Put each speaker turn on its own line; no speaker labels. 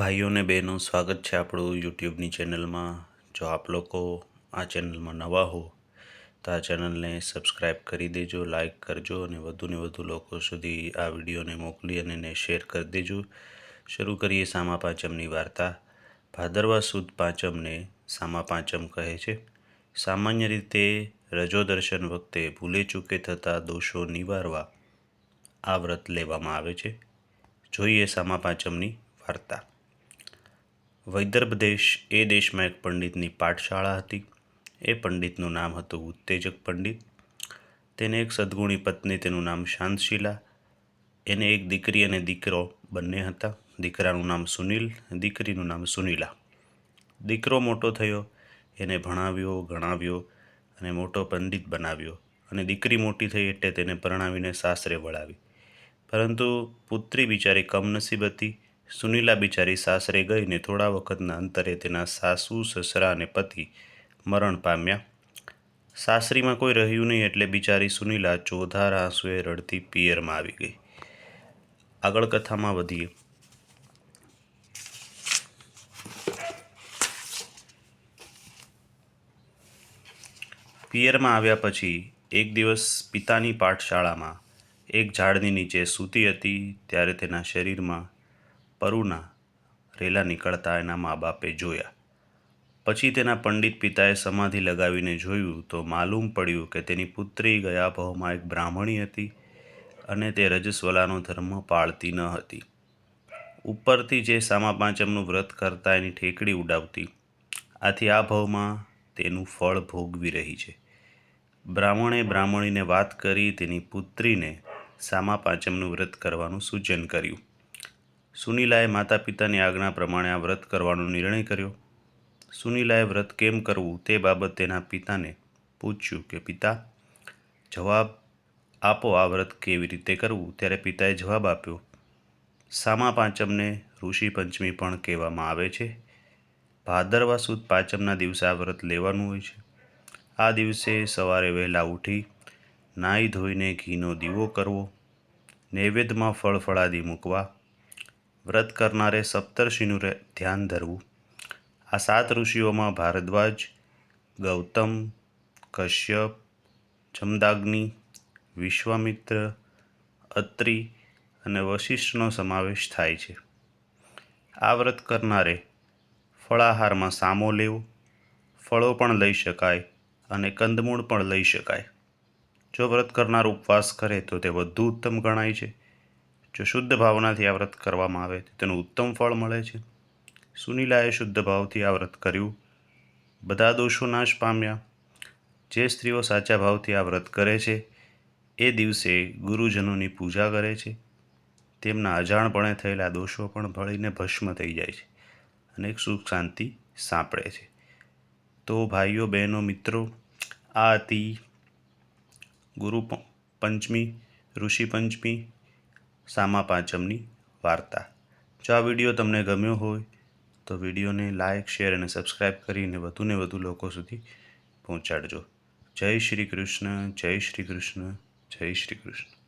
ભાઈઓ અને બહેનો, સ્વાગત છે આપણું યુટ્યુબની ચેનલમાં. જો આપ લોકો આ ચેનલમાં નવા હો, તો આ ચેનલને સબસ્ક્રાઈબ કરી દેજો, લાઇક કરજો અને વધુને વધુ લોકો સુધી આ વિડીયોને મોકલી અને એને શેર કરી દેજો. શરૂ કરીએ સામા પાંચમની વાર્તા. ભાદરવા સુદ પાંચમને સામા પાંચમ કહે છે. સામાન્ય રીતે રજો દર્શન વખતે ભૂલે ચૂકે થતા દોષો નિવારવા આ વ્રત લેવામાં આવે છે. જોઈએ સામા પાંચમની વાર્તા. વૈદર્ભ દેશ એ દેશમાં એક પંડિતની પાઠશાળા હતી. એ પંડિતનું નામ હતું ઉત્તેજક પંડિત. તેને એક સદગુણી પત્ની, તેનું નામ શાંતશીલા. એને એક દીકરી અને દીકરો બંને હતા. દીકરાનું નામ સુનિલ, દીકરીનું નામ સુનીલા. દીકરો મોટો થયો, એને ભણાવ્યો, ગણાવ્યો અને મોટો પંડિત બનાવ્યો અને દીકરી મોટી થઈ એટલે તેને પરણાવીને સાસરે વળાવી. પરંતુ પુત્રી બિચારી કમનસીબ હતી. સુનીલા બિચારી સાસરે ગઈને થોડા વખતના અંતરે તેના સાસુ, સસરા અને પતિ મરણ પામ્યા. સાસરીમાં કોઈ રહ્યું નહીં એટલે બિચારી સુનીલા ચોધાર આંસુએ રડતી પિયરમાં આવી ગઈ. આગળ કથામાં વધીએ. પિયરમાં આવ્યા પછી એક દિવસ પિતાની પાઠશાળામાં એક ઝાડની નીચે સૂતી હતી, ત્યારે તેના શરીરમાં પરુના રેલા નીકળતા એના મા બાપે જોયા. પછી તેના પંડિત પિતાએ સમાધિ લગાવીને જોયું તો માલુમ પડ્યું કે તેની પુત્રી ગયા ભાવમાં એક બ્રાહ્મણી હતી અને તે રજસ્વલાનો ધર્મ પાળતી ન હતી. ઉપરથી જે સામા પાંચમનું વ્રત કરતા એની ઠેકડી ઉડાવતી, આથી આ ભાવમાં તેનું ફળ ભોગવી રહી છે. બ્રાહ્મણે બ્રાહ્મણીને વાત કરી તેની પુત્રીને સામા પાંચમનું વ્રત કરવાનું સૂચન કર્યું. સુનીલાએ માતા પિતાની આજ્ઞા પ્રમાણે આ વ્રત કરવાનો નિર્ણય કર્યો. સુનીલાએ વ્રત કેમ કરવું તે બાબત તેના પિતાને પૂછ્યું કે, પિતા, જવાબ આપો આ વ્રત કેવી રીતે કરવું? ત્યારે પિતાએ જવાબ આપ્યો, સામા પાંચમને ઋષિ પંચમી પણ કહેવામાં આવે છે. ભાદરવા સુદ પાંચમના દિવસે આ વ્રત લેવાનું હોય છે. આ દિવસે સવારે વહેલા ઉઠી નાહી ધોઈને ઘીનો દીવો કરવો, નૈવેદ્યમાં ફળફળાદી મૂકવા વ્રત કરનારે સપ્તર્ષિનું ધ્યાન ધરવું. આ સાત ઋષિઓમાં ભારદ્વાજ, ગૌતમ, કશ્યપ, જમદાગ્નિ, વિશ્વામિત્ર, અત્રિ અને વશિષ્ઠનો સમાવેશ થાય છે. આ વ્રત કરનારે ફળાહારમાં સામો લેવો, ફળો પણ લઈ શકાય અને કંદમૂળ પણ લઈ શકાય. જો વ્રત કરનાર ઉપવાસ કરે તો તે વધુ ઉત્તમ ગણાય છે. જો શુદ્ધ ભાવનાથી આ વ્રત કરવામાં આવે તો તેનું ઉત્તમ ફળ મળે છે. સુનિલાએ શુદ્ધ ભાવથી આ વ્રત કર્યું. બધા દોષો નાશ પામ્યા. જે સ્ત્રીઓ સાચા ભાવથી આ વ્રત કરે છે, એ દિવસે ગુરુજનોની પૂજા કરે છે. તેમના અજાણપણે થયેલા દોષો પણ ભળીને ભસ્મ થઈ જાય છે અને એક સુખ શાંતિ સાંપડે છે. તો ભાઈઓ, બહેનો, મિત્રો, આ હતી ગુરુ પંચમી, ઋષિ પંચમી સામા પાંચમની વાર્તા. જો આ વીડિયો તમને ગમ્યો હોય, તો વિડીયોને લાઇક શેર અને સબસ્ક્રાઈબ કરીને વધુને વધુ લોકો સુધી પહોંચાડજો. જય શ્રી કૃષ્ણ, જય શ્રી કૃષ્ણ, જય શ્રી કૃષ્ણ.